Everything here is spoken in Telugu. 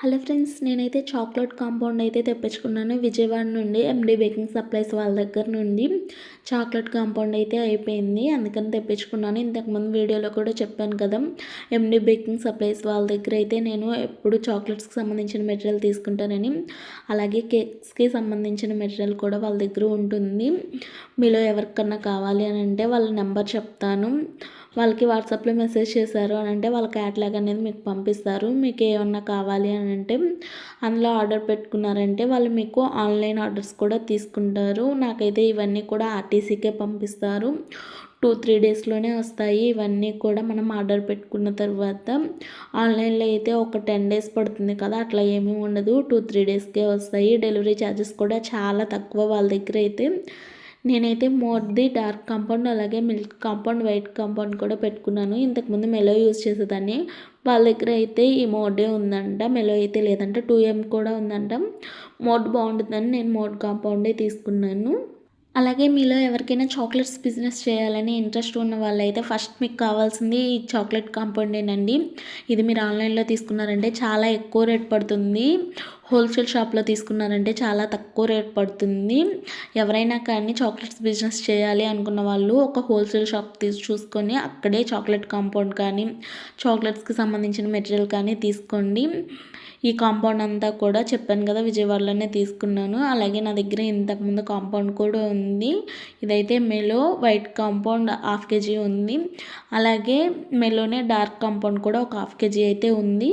హలో ఫ్రెండ్స్ నేనైతే చాక్లెట్ కాంపౌండ్ అయితే తెప్పించుకున్నాను. విజయవాడ నుండి ఎండి బేకింగ్ సప్లైస్ వాళ్ళ దగ్గర నుండి చాక్లెట్ కాంపౌండ్ అయితే అయిపోయింది. అందుకని తెప్పించుకున్నాను. ఇంతకుముందు వీడియోలో కూడా చెప్పాను కదా ఎండి బేకింగ్ సప్లైస్ వాళ్ళ దగ్గర అయితే నేను ఎప్పుడు చాక్లెట్స్కి సంబంధించిన మెటీరియల్ తీసుకుంటానని అలాగే కేక్స్కి సంబంధించిన మెటీరియల్ కూడా వాళ్ళ దగ్గర ఉంటుంది. మీలో ఎవరికన్నా కావాలి అని అంటే వాళ్ళ నెంబర్ చెప్తాను. వాళ్ళకి వాట్సాప్లో మెసేజ్ చేశారు అని అంటే వాళ్ళ క్యాట్లాగ్ అనేది మీకు పంపిస్తారు. మీకు ఏమన్నా కావాలి అని అంటే అందులో ఆర్డర్ పెట్టుకున్నారంటే వాళ్ళు మీకు ఆన్లైన్ ఆర్డర్స్ కూడా తీసుకుంటారు. నాకైతే ఇవన్నీ కూడా ఆర్టీసీకే పంపిస్తారు. టూ త్రీ డేస్లోనే వస్తాయి. ఇవన్నీ కూడా మనం ఆర్డర్ పెట్టుకున్న తర్వాత ఆన్లైన్లో అయితే ఒక టెన్ డేస్ పడుతుంది కదా అట్లా ఏమీ ఉండదు. టూ త్రీ డేస్కే వస్తాయి. డెలివరీ ఛార్జెస్ కూడా చాలా తక్కువ వాళ్ళ దగ్గర అయితే నేనైతే మోర్ది డార్క్ కాంపౌండ్ అలాగే మిల్క్ కాంపౌండ్ వైట్ కాంపౌండ్ కూడా పెట్టుకున్నాను. ఇంతకుముందు మెలో యూజ్ చేసేదాన్ని. వాళ్ళ దగ్గర అయితే ఈ మోడే ఉందంట. మెలో అయితే లేదంట. టూ ఎం కూడా ఉందంట. మోడ్ బాగుంటుందని నేను మోడ్ కాంపౌండే తీసుకున్నాను. అలాగే మీలో ఎవరికైనా చాక్లెట్స్ బిజినెస్ చేయాలని ఇంట్రెస్ట్ ఉన్న వాళ్ళైతే ఫస్ట్ మీకు కావాల్సింది ఈ చాక్లెట్ కాంపౌండేనండి. ఇది మీరు ఆన్లైన్లో తీసుకున్నారంటే చాలా ఎక్కువ రేట్ పడుతుంది. హోల్సేల్ షాప్లో తీసుకున్నారంటే చాలా తక్కువ రేట్ పడుతుంది. ఎవరైనా కానీ చాక్లెట్స్ బిజినెస్ చేయాలి అనుకున్న వాళ్ళు ఒక హోల్సేల్ షాప్ తీసి చూసుకొని అక్కడే చాక్లెట్ కాంపౌండ్ కానీ చాక్లెట్స్కి సంబంధించిన మెటీరియల్ కానీ తీసుకోండి. ఈ కాంపౌండ్ అంతా కూడా చెప్పాను కదా విజయవాడలోనే తీసుకున్నాను. అలాగే నా దగ్గర ఇంతకుముందు కాంపౌండ్ కూడా ఉంది. ఇదైతే melo white compound half KG ఉంది. అలాగే మెలోనే డార్క్ కాంపౌండ్ కూడా ఒక హాఫ్ కేజీ అయితే ఉంది.